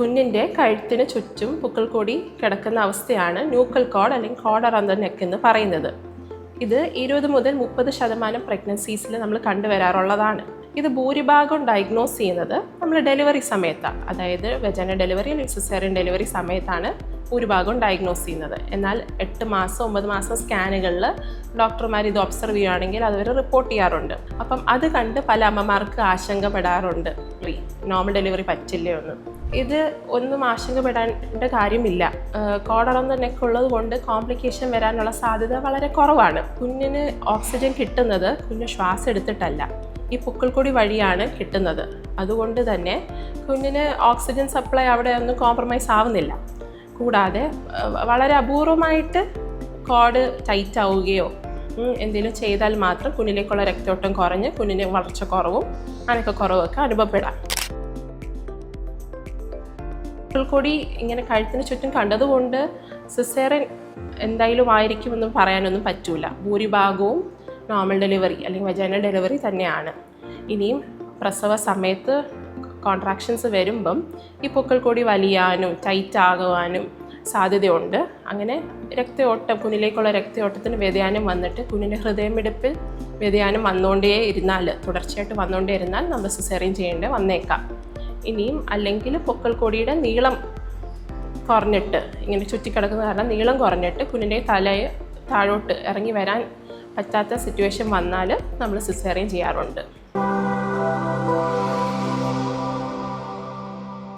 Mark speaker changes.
Speaker 1: കുഞ്ഞിന്റെ കഴുത്തിന് ചുറ്റും പുക്കിൾക്കൊടി കിടക്കുന്ന അവസ്ഥയാണ് ന്യൂക്കൽ കോഡ് അല്ലെങ്കിൽ കോഡർ അന്തർ നെക്ക് എന്ന് പറയുന്നത്. ഇത് ഇരുപത് മുതൽ മുപ്പത് ശതമാനം പ്രഗ്നൻസീസിൽ നമ്മൾ കണ്ടുവരാറുള്ളതാണ്. ഇത് ഭൂരിഭാഗം ഡയഗ്നോസ് ചെയ്യുന്നത് നമ്മൾ ഡെലിവറി സമയത്താണ്. അതായത് വെജന ഡെലിവറി അല്ലെങ്കിൽ സിസേറിയൻ ഡെലിവറി സമയത്താണ്. ഭൂരിഭാഗം ഡയഗ്നോസ് ചെയ്യുന്നത്. എന്നാൽ എട്ട് മാസം ഒമ്പത് മാസം സ്കാനുകളിൽ ഡോക്ടർമാർ ഇത് ഒബ്സർവ് ചെയ്യുകയാണെങ്കിൽ അതവർ റിപ്പോർട്ട് ചെയ്യാറുണ്ട്. അപ്പം അത് കണ്ട് പല അമ്മമാർക്ക് ആശങ്കപ്പെടാറുണ്ട്. നോർമൽ ഡെലിവറി പറ്റില്ലേ ഒന്ന് ഇത് ഒന്നും ആശങ്കപ്പെടേണ്ട കാര്യമില്ല. കോടളം നെക്ക് ഉള്ളത് കൊണ്ട് കോംപ്ലിക്കേഷൻ വരാനുള്ള സാധ്യത വളരെ കുറവാണ്. കുഞ്ഞിന് ഓക്സിജൻ കിട്ടുന്നത് കുഞ്ഞ് ശ്വാസം എടുത്തിട്ടല്ല. ഈ പൊക്കിൾക്കൊടി വഴിയാണ് കിട്ടുന്നത്. അതുകൊണ്ട് തന്നെ കുഞ്ഞിന് ഓക്സിജൻ സപ്ലൈ അവിടെ ഒന്നും കോംപ്രമൈസ് ആവുന്നില്ല. കൂടാതെ വളരെ അപൂർവമായിട്ട് കോഡ് ടൈറ്റ് ആവുകയോ എന്തെങ്കിലും ചെയ്താൽ മാത്രം കുഞ്ഞിലേക്കുള്ള രക്തോട്ടം കുറഞ്ഞ് കുഞ്ഞിന് വളർച്ച കുറവും അനക്കക്കുറവൊക്കെ അനുഭവപ്പെടാം. കൂടി ഇങ്ങനെ കഴുത്തിന് ചുറ്റും കണ്ടതുകൊണ്ട് സിസേറിയൻ എന്തായാലും ആയിരിക്കുമെന്നും പറയാനൊന്നും പറ്റൂല. ഭൂരിഭാഗവും നോർമൽ ഡെലിവറി അല്ലെങ്കിൽ വജൈനൽ ഡെലിവറി തന്നെയാണ്. ഇനിയും പ്രസവ സമയത്ത് കോൺട്രാക്ഷൻസ് വരുമ്പം ഈ പൊക്കിൾക്കൊടി വലിയാനും ടൈറ്റ് ആകുവാനും സാധ്യതയുണ്ട്. അങ്ങനെ രക്തയോട്ടം കുഞ്ഞിലേക്കുള്ള രക്തയോട്ടത്തിന് വ്യതിയാനം വന്നിട്ട് കുഞ്ഞിന്റെ ഹൃദയമിടിപ്പിൽ വ്യതിയാനം വന്നുകൊണ്ടേ ഇരുന്നാൽ തുടർച്ചയായിട്ട് വന്നുകൊണ്ടേ ഇരുന്നാൽ നമ്മൾ സിസേറിയൻ ചെയ്യേണ്ടി വന്നേക്കാം. ഇനിയും അല്ലെങ്കിൽ പൊക്കിൾക്കൊടിയുടെ നീളം കുറഞ്ഞിട്ട് ഇങ്ങനെ ചുറ്റിക്കിടക്കുന്ന കാരണം നീളം കുറഞ്ഞിട്ട് കുഞ്ഞിന്റെ തലയെ താഴോട്ട് ഇറങ്ങി വരാൻ പറ്റാത്ത സിറ്റുവേഷൻ വന്നാൽ നമ്മൾ സിസേറിയൻ ചെയ്യാറുണ്ട്.